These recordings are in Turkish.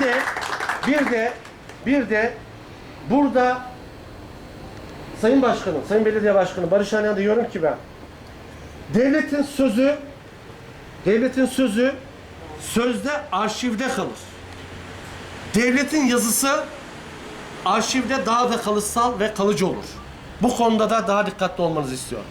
Bir de bir de bir de burada Sayın Başkanım, Sayın Belediye Başkanı Barış Alyan'a diyorum ki ben devletin sözü devletin sözü sözde arşivde kalır. Devletin yazısı arşivde daha da kalıtsal ve kalıcı olur. Bu konuda da daha dikkatli olmanızı istiyorum.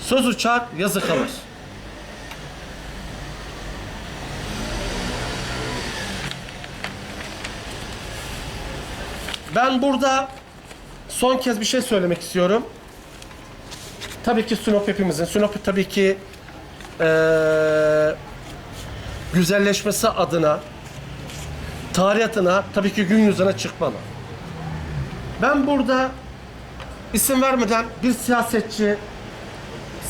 Söz uçar, yazı kalır. Ben burada son kez bir şey söylemek istiyorum. Tabii ki Sinop hepimizin. Sinop tabii ki eee, güzelleşmesi adına, tarih adına tabii ki gün yüzüne çıkmalı. Ben burada isim vermeden bir siyasetçi,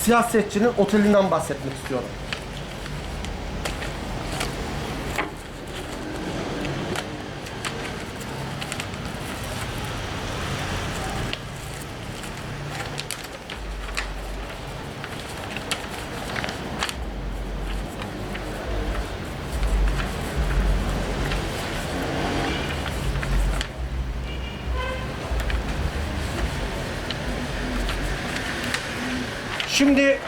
siyasetçinin otelinden bahsetmek istiyorum. Şimdi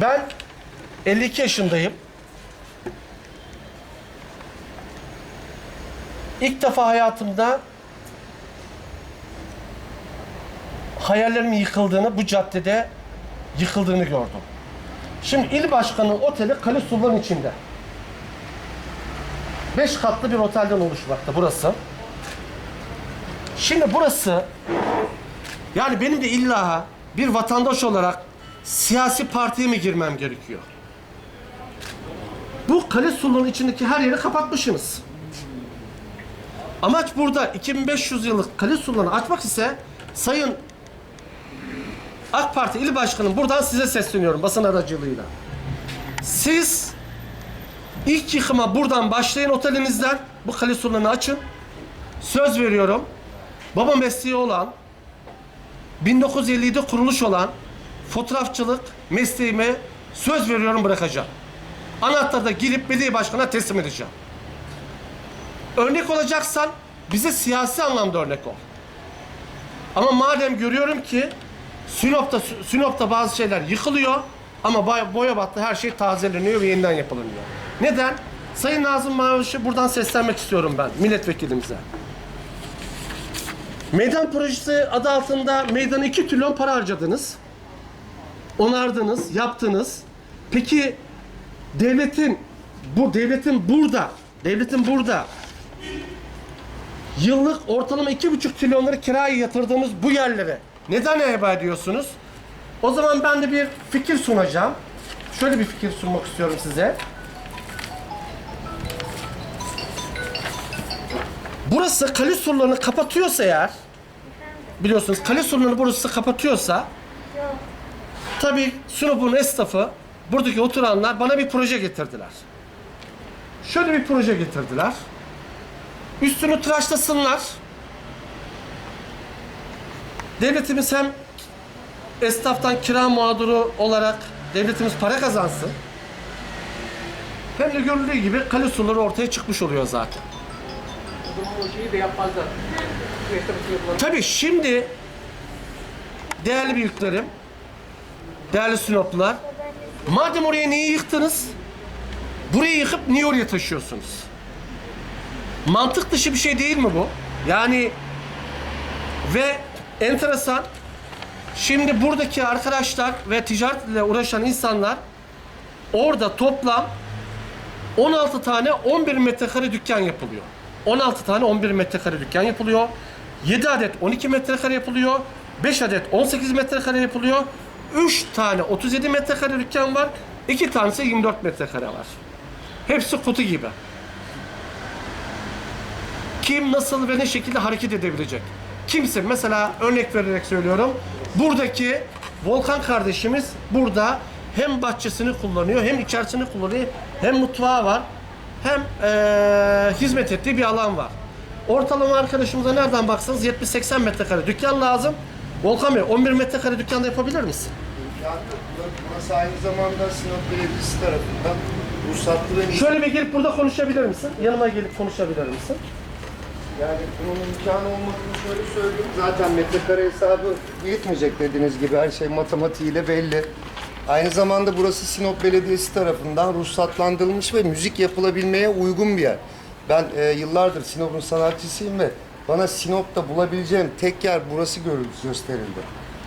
ben 52 yaşındayım. İlk defa hayatımda hayallerimin yıkıldığını, bu caddede yıkıldığını gördüm. Şimdi il başkanı oteli Kale Sultan içinde. Beş katlı bir otelden oluşmakta burası. Şimdi burası yani benim de illa bir vatandaş olarak siyasi partiye mi girmem gerekiyor? Bu kale sulunun içindeki her yeri kapatmışsınız. Amaç burada 2500 yıllık kale sulunu açmak ise Sayın AK Parti İl Başkanım buradan size sesleniyorum basın aracılığıyla. Siz ilk yıkıma buradan başlayın otelinizden bu kale sulunu açın. Söz veriyorum. Baba mesleği olan 1957'de kuruluş olan fotoğrafçılık mesleğime söz veriyorum bırakacağım. Anahtarı da girip belediye başkanına teslim edeceğim. Örnek olacaksan bize siyasi anlamda örnek ol. Ama madem görüyorum ki Sinop'ta, Sinop'ta bazı şeyler yıkılıyor ama bay- boya battı her şey tazeleniyor ve yeniden yapılıyor. Neden? Sayın Nazım Maviş'e buradan seslenmek istiyorum ben milletvekilimize. Meydan projesi adı altında meydana 2 trilyon para harcadınız. Onardınız, yaptınız. Peki devletin bu devletin burada, devletin burada yıllık ortalama iki buçuk trilyonları kiraya yatırdığımız bu yerlere neden heba ediyorsunuz? O zaman ben de bir fikir sunacağım. Şöyle bir fikir sunmak istiyorum size. Burası kale surlarını kapatıyorsa eğer biliyorsunuz kale surlarını burası kapatıyorsa tabii Sinop'un esnafı buradaki oturanlar bana bir proje getirdiler. Şöyle bir proje getirdiler. Üstünü tıraşlasınlar. Devletimiz hem esnaftan kira mağduru olarak devletimiz para kazansın. Hem de görüldüğü gibi kale suları ortaya çıkmış oluyor zaten. Bu şeyi de yapmazlar. Tabii şimdi değerli büyüklerim, değerli Sinoplular, madem oraya neyi yıktınız, burayı yıkıp niye oraya taşıyorsunuz? Mantık dışı bir şey değil mi bu? Yani ve enteresan, şimdi buradaki arkadaşlar ve ticaretle uğraşan insanlar orada toplam 16 tane 11 metrekare dükkan yapılıyor. 16 tane 11 metrekare dükkan yapılıyor. 7 adet 12 metrekare yapılıyor. 5 adet 18 metrekare yapılıyor. 3 tane 37 metrekare dükkan var. 2 tanesi 24 metrekare var. Hepsi kutu gibi. Kim nasıl ve ne şekilde hareket edebilecek? Kimse mesela örnek vererek söylüyorum. Buradaki Volkan kardeşimiz burada hem bahçesini kullanıyor hem içerisini kullanıyor hem mutfağı var hem eee, hizmet ettiği bir alan var. Ortalama arkadaşımıza nereden baksanız 70-80 metrekare dükkan lazım. Volkan Bey 11 metrekare dükkanda yapabilir misin? Burası aynı zamanda Sinop Belediyesi tarafından ruhsatlı ve Şöyle bir gelip burada konuşabilir misin? Yanıma gelip konuşabilir misin? Yani bunun imkanı olmadığını şöyle söyleyeyim. Zaten metrekare hesabı yetmeyecek dediğiniz gibi her şey matematiğiyle belli. Aynı zamanda burası Sinop Belediyesi tarafından ruhsatlandırılmış ve müzik yapılabilmeye uygun bir yer. Ben e, yıllardır Sinop'un sanatçısıyım ve bana Sinop'ta bulabileceğim tek yer burası gösterildi.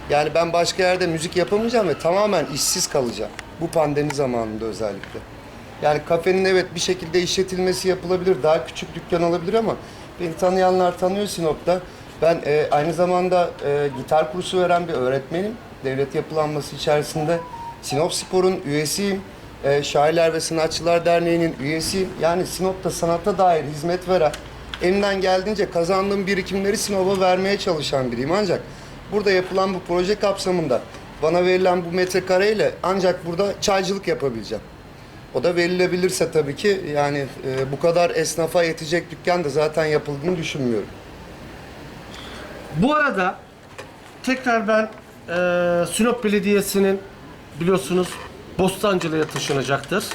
Yani ben başka yerde müzik yapamayacağım ve tamamen işsiz kalacağım. Bu pandemi zamanında özellikle. Yani kafenin evet bir şekilde işletilmesi yapılabilir. Daha küçük dükkan olabilir ama beni tanıyanlar tanıyor Sinop'ta. Ben e, aynı zamanda e, gitar kursu veren bir öğretmenim. Devlet yapılanması içerisinde. Sinop Spor'un üyesiyim. E, Şairler ve Sanatçılar Derneği'nin üyesiyim. Yani Sinop'ta sanata dair hizmet veren, elimden geldiğince kazandığım birikimleri Sinop'a vermeye çalışan biriyim. Ancak burada yapılan bu proje kapsamında bana verilen bu metrekareyle ancak burada çaycılık yapabileceğim. O da verilebilirse tabii ki yani e, bu kadar esnafa yetecek dükkan da zaten yapıldığını düşünmüyorum. Bu arada tekrar ben eee Sinop Belediyesi'nin biliyorsunuz Bostancılı'ya taşınacaktır.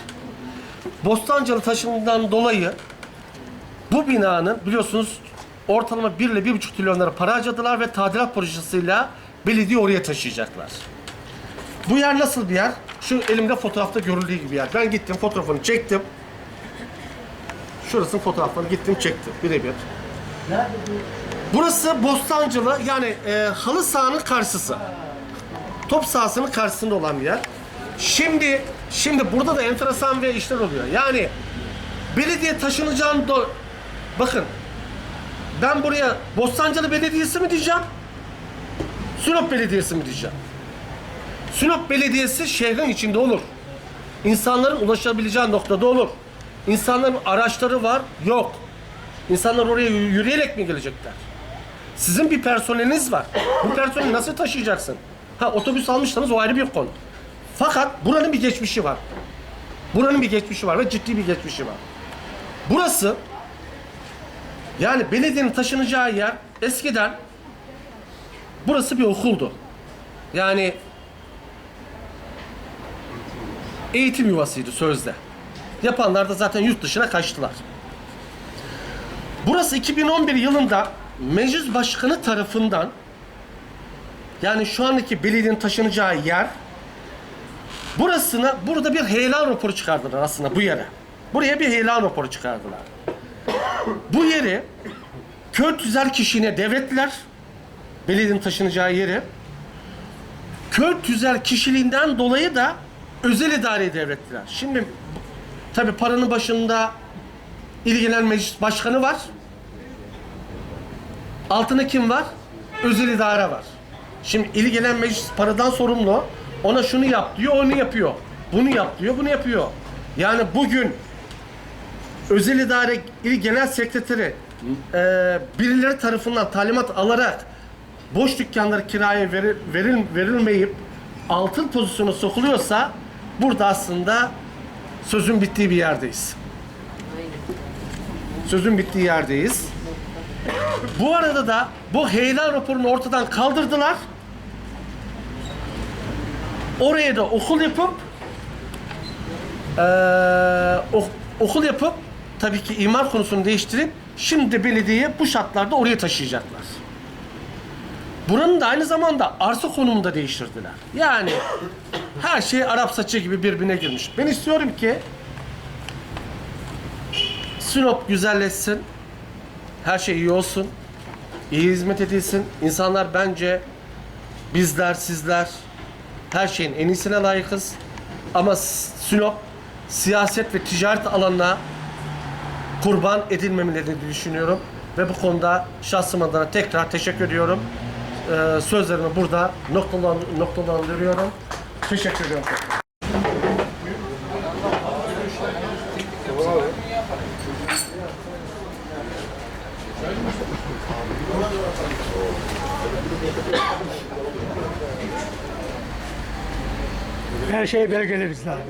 Bostancılı taşındığından dolayı bu binanın biliyorsunuz ortalama 1 ile 1,5 trilyon lira para harcadılar ve tadilat projesiyle belediye oraya taşıyacaklar. Bu yer nasıl bir yer? Şu elimde fotoğrafta görüldüğü gibi yer. Ben gittim fotoğrafını çektim. Şurasının fotoğrafını gittim çektim birebir. Burası Bostancılı yani e, halı sahanın karşısı. Top sahasının karşısında olan bir yer. Şimdi şimdi burada da enteresan bir işler oluyor. Yani belediye taşınacağını do- bakın ben buraya Bostancılı Belediyesi mi diyeceğim? Sinop Belediyesi mi diyeceğim? Sinop Belediyesi şehrin içinde olur. İnsanların ulaşabileceği noktada olur. İnsanların araçları var, yok. İnsanlar oraya yü- yürüyerek mi gelecekler? Sizin bir personeliniz var. Bu personeli nasıl taşıyacaksın? Ha otobüs almışsanız o ayrı bir konu. Fakat buranın bir geçmişi var. Buranın bir geçmişi var ve ciddi bir geçmişi var. Burası yani belediyenin taşınacağı yer eskiden burası bir okuldu. Yani eğitim yuvasıydı sözde. Yapanlar da zaten yurt dışına kaçtılar. Burası 2011 yılında meclis başkanı tarafından yani şu andaki belediyenin taşınacağı yer burasına burada bir heyelan raporu çıkardılar aslında bu yere. Buraya bir heyelan raporu çıkardılar. Bu yeri köy tüzel kişiliğine devrettiler. Belediyenin taşınacağı yeri. Köy tüzel kişiliğinden dolayı da özel idareye devrettiler. Şimdi tabi paranın başında ilgilenen meclis başkanı var. Altında kim var? Özel idare var. Şimdi ilgilenen meclis paradan sorumlu. Ona şunu yap diyor, onu yapıyor. Bunu yap diyor, bunu yapıyor. Yani bugün özel idare il genel sekreteri e, birileri tarafından talimat alarak boş dükkanları kiraya veril, veril, verilmeyip altın pozisyona sokuluyorsa burada aslında sözün bittiği bir yerdeyiz. Sözün bittiği yerdeyiz. Bu arada da bu heyelan raporunu ortadan kaldırdılar. Oraya da okul yapıp ok- okul yapıp tabii ki imar konusunu değiştirip şimdi belediye bu şartlarda oraya taşıyacaklar. Buranın da aynı zamanda arsa konumunu da değiştirdiler. Yani her şey Arap saçı gibi birbirine girmiş. Ben istiyorum ki Sinop güzelleşsin. Her şey iyi olsun. iyi hizmet edilsin. İnsanlar bence bizler, sizler her şeyin en iyisine layıkız. Ama Sinop siyaset ve ticaret alanına kurban edilmemelerini düşünüyorum. Ve bu konuda şahsım adına tekrar teşekkür ediyorum. Ee, sözlerimi burada noktalan- noktalandırıyorum. Teşekkür ediyorum. Her şey belgelerimizde abi.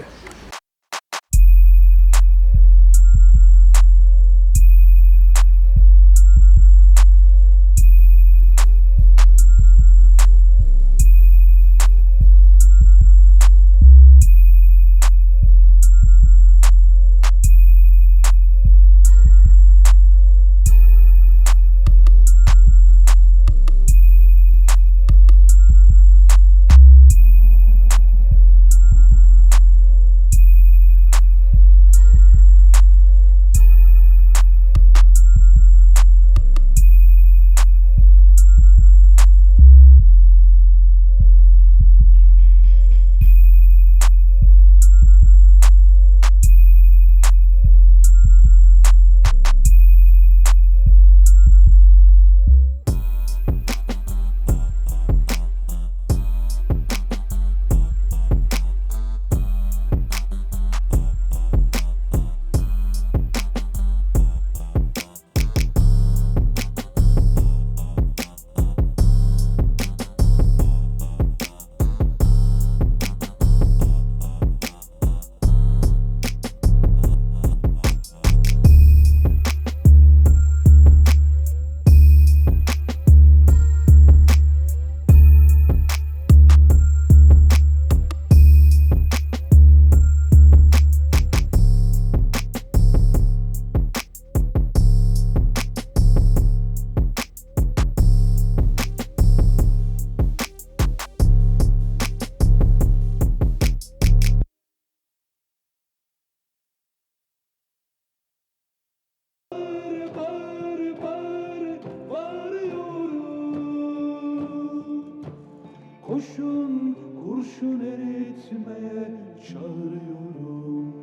Kurşun kurşun eritmeye çağırıyorum.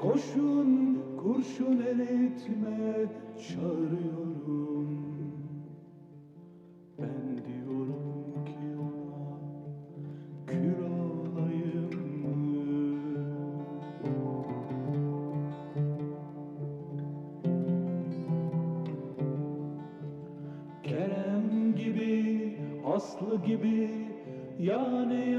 Koşun kurşun eritmeye çağırıyorum. Ben diyorum gibi, yani